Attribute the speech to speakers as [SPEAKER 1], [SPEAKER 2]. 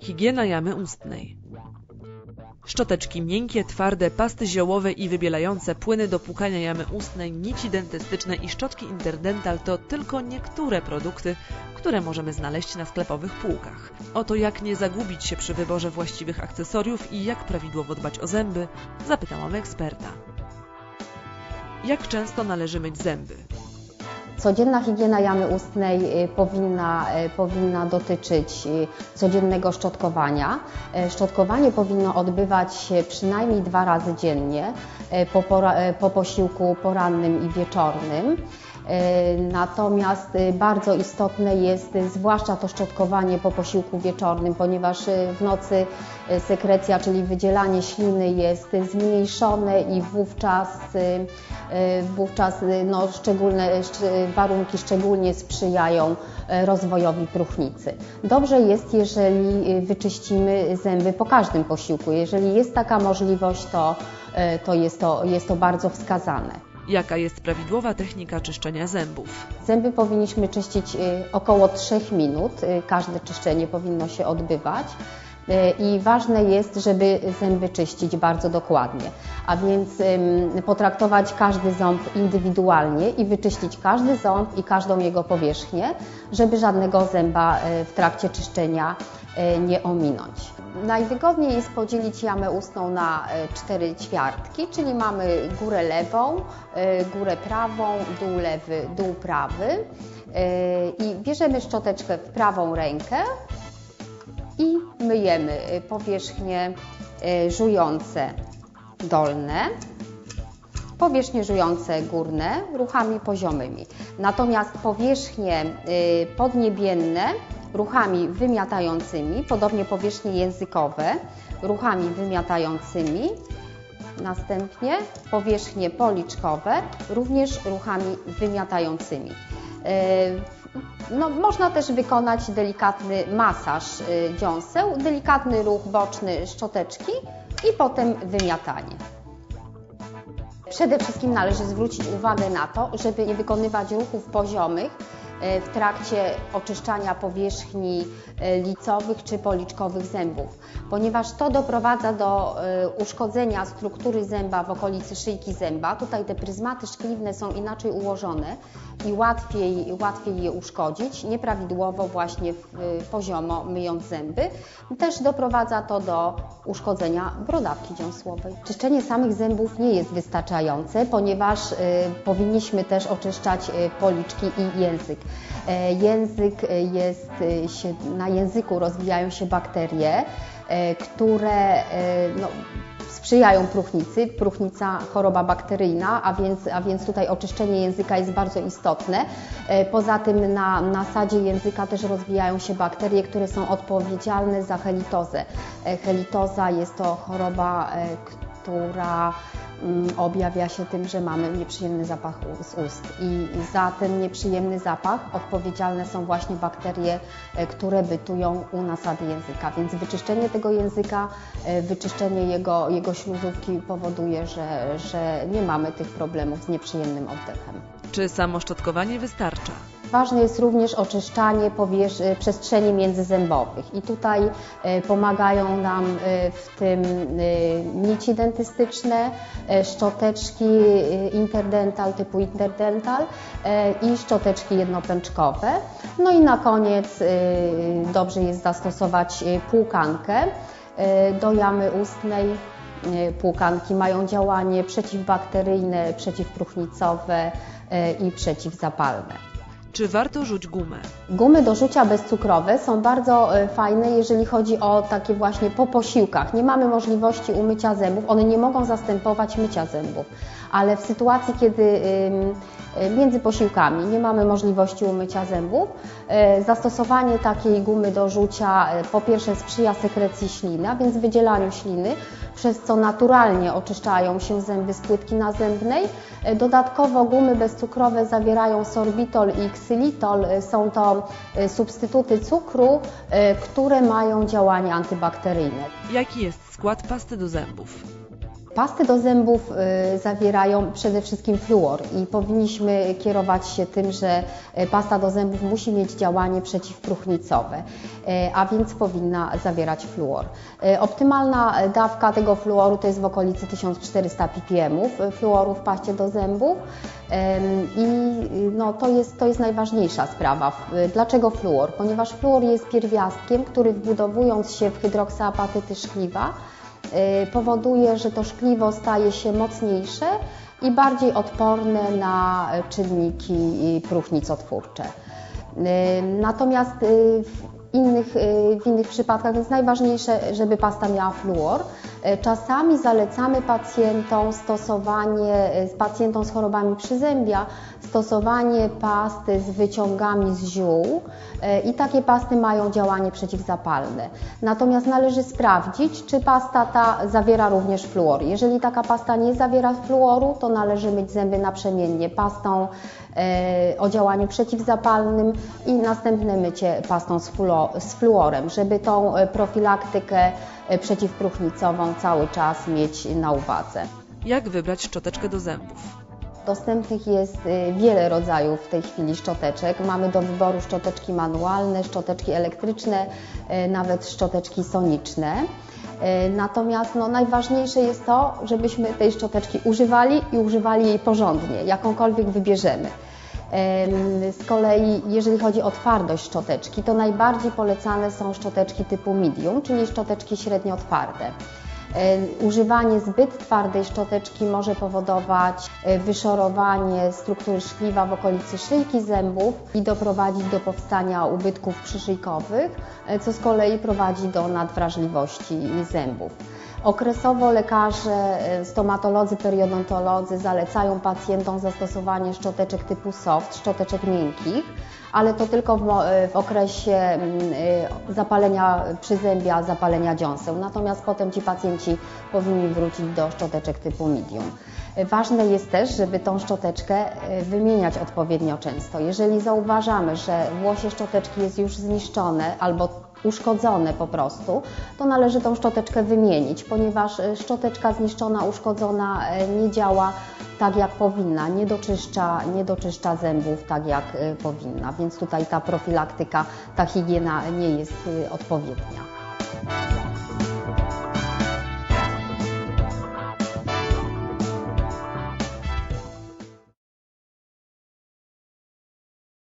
[SPEAKER 1] Higiena jamy ustnej. Szczoteczki miękkie, twarde, pasty ziołowe i wybielające, płyny do płukania jamy ustnej, nici dentystyczne i szczotki Interdental to tylko niektóre produkty, które możemy znaleźć na sklepowych półkach. O to, jak nie zagubić się przy wyborze właściwych akcesoriów i jak prawidłowo dbać o zęby, zapytałam eksperta. Jak często należy myć zęby?
[SPEAKER 2] Codzienna higiena jamy ustnej y, powinna, y, powinna dotyczyć y, codziennego szczotkowania. Szczotkowanie powinno odbywać się przynajmniej dwa razy dziennie po, po posiłku porannym i wieczornym. Natomiast bardzo istotne jest zwłaszcza to szczotkowanie po posiłku wieczornym, ponieważ w nocy sekrecja, czyli wydzielanie śliny jest zmniejszone i wówczas, wówczas no, szczególne warunki szczególnie sprzyjają rozwojowi próchnicy. Dobrze jest, jeżeli wyczyścimy zęby po każdym posiłku. Jeżeli jest taka możliwość, to, to, jest, to jest to bardzo wskazane.
[SPEAKER 1] Jaka jest prawidłowa technika czyszczenia zębów?
[SPEAKER 2] Zęby powinniśmy czyścić około 3 minut. Każde czyszczenie powinno się odbywać. I ważne jest, żeby zęby czyścić bardzo dokładnie, a więc potraktować każdy ząb indywidualnie i wyczyścić każdy ząb i każdą jego powierzchnię, żeby żadnego zęba w trakcie czyszczenia nie ominąć. Najwygodniej jest podzielić jamę ustną na cztery ćwiartki, czyli mamy górę lewą, górę prawą, dół lewy, dół prawy i bierzemy szczoteczkę w prawą rękę i myjemy powierzchnie żujące dolne, powierzchnie żujące górne ruchami poziomymi. Natomiast powierzchnie podniebienne ruchami wymiatającymi, podobnie powierzchnie językowe ruchami wymiatającymi, następnie powierzchnie policzkowe również ruchami wymiatającymi. No, można też wykonać delikatny masaż y, dziąseł, delikatny ruch boczny szczoteczki i potem wymiatanie. Przede wszystkim należy zwrócić uwagę na to, żeby nie wykonywać ruchów poziomych, w trakcie oczyszczania powierzchni e, licowych czy policzkowych zębów, ponieważ to doprowadza do e, uszkodzenia struktury zęba w okolicy szyjki zęba. Tutaj te pryzmaty szkliwne są inaczej ułożone i łatwiej, łatwiej je uszkodzić, nieprawidłowo właśnie poziomo myjąc zęby. Też doprowadza to do uszkodzenia brodawki dziąsłowej. Czyszczenie samych zębów nie jest wystarczające, ponieważ powinniśmy też oczyszczać policzki i język. E, język e, jest, e, się, na języku rozwijają się bakterie, które no, sprzyjają próchnicy. Próchnica choroba bakteryjna, a więc, a więc tutaj oczyszczenie języka jest bardzo istotne. Poza tym na, na sadzie języka też rozwijają się bakterie, które są odpowiedzialne za helitozę. Helitoza jest to choroba, która Mm, objawia się tym, że mamy nieprzyjemny zapach z ust. I za ten nieprzyjemny zapach odpowiedzialne są właśnie bakterie, e, które bytują u nasady języka. Więc wyczyszczenie tego języka, e, wyczyszczenie jego, jego śluzówki powoduje, że, że nie mamy tych problemów z nieprzyjemnym oddechem.
[SPEAKER 1] Czy samo szczotkowanie wystarcza?
[SPEAKER 2] Ważne jest również oczyszczanie powierz- przestrzeni międzyzębowych i tutaj e, pomagają nam e, w tym nici dentystyczne, szczoteczki interdental typu interdental i szczoteczki jednopęczkowe. No i na koniec dobrze jest zastosować płukankę do jamy ustnej. Płukanki mają działanie przeciwbakteryjne, przeciwpróchnicowe i przeciwzapalne.
[SPEAKER 1] Czy warto rzuć gumę?
[SPEAKER 2] Gumy do rzucia bezcukrowe są bardzo e, fajne, jeżeli chodzi o takie właśnie po posiłkach. Nie mamy możliwości umycia zębów, one nie mogą zastępować mycia zębów, ale w sytuacji, kiedy e, między posiłkami nie mamy możliwości umycia zębów, e, zastosowanie takiej gumy do rzucia po pierwsze sprzyja sekrecji śliny, a więc wydzielaniu śliny, przez co naturalnie oczyszczają się zęby z płytki nazębnej. Dodatkowo gumy bezcukrowe zawierają sorbitol i ksylitol. Są to e, substytuty cukru, e, które mają działanie antybakteryjne.
[SPEAKER 1] Jaki jest skład pasty do zębów?
[SPEAKER 2] Pasty do zębów y, zawierają przede wszystkim fluor i powinniśmy kierować się tym, że y, pasta do zębów musi mieć działanie przeciwpróchnicowe, y, a więc powinna zawierać fluor. Optymalna dawka tego fluoru to jest w okolicy 1400 ppm fluoru w paście do zębów i no, to, jest, to jest najważniejsza sprawa. Dlaczego fluor? Ponieważ fluor jest pierwiastkiem, który wbudowując się w hydroksyapatyty szkliwa, powoduje, że to szkliwo staje się mocniejsze i bardziej odporne na czynniki próchnicotwórcze. Y, natomiast y, innych, w innych przypadkach, więc najważniejsze, żeby pasta miała fluor. Czasami zalecamy pacjentom stosowanie, pacjentom z chorobami przyzębia, stosowanie pasty z wyciągami z ziół i takie pasty mają działanie przeciwzapalne. Natomiast należy sprawdzić, czy pasta ta zawiera również fluor. Jeżeli taka pasta nie zawiera fluoru, to należy myć zęby naprzemiennie pastą E, o działaniu przeciwzapalnym i następne mycie pastą z fluorem, żeby tą e, profilaktykę e, cały czas mieć na uwadze.
[SPEAKER 1] Jak wybrać szczoteczkę do zębów?
[SPEAKER 2] Dostępnych jest wiele rodzajów w tej chwili szczoteczek. Mamy do wyboru szczoteczki manualne, szczoteczki elektryczne, nawet szczoteczki soniczne. Natomiast no, najważniejsze jest to, żebyśmy tej szczoteczki używali i używali jej porządnie, jakąkolwiek wybierzemy. Z kolei, jeżeli chodzi o twardość szczoteczki, to najbardziej polecane są szczoteczki typu medium, czyli szczoteczki średnio twarde. Używanie zbyt twardej szczoteczki może powodować e, wyszorowanie struktury szkliwa w okolicy szyjki zębów i doprowadzić do powstania ubytków przyszyjkowych, e, co z kolei prowadzi do nadwrażliwości zębów. Okresowo lekarze, e, stomatolodzy, periodontolodzy zalecają pacjentom zastosowanie szczoteczek typu soft, szczoteczek miękkich, ale to tylko w, e, w okresie mm, e, zapalenia przyzębia, zapalenia dziąseł. Natomiast potem ci pacjenci powinni wrócić do szczoteczek typu medium. Ważne jest też, żeby tą szczoteczkę wymieniać odpowiednio często. Jeżeli zauważamy, że włosie szczoteczki jest już zniszczone albo uszkodzone po prostu, to należy tą szczoteczkę wymienić, ponieważ e, szczoteczka zniszczona, uszkodzona e, nie działa tak jak powinna, nie doczyszcza, nie doczyszcza zębów tak jak e, powinna, więc tutaj ta profilaktyka, ta higiena nie jest odpowiednia.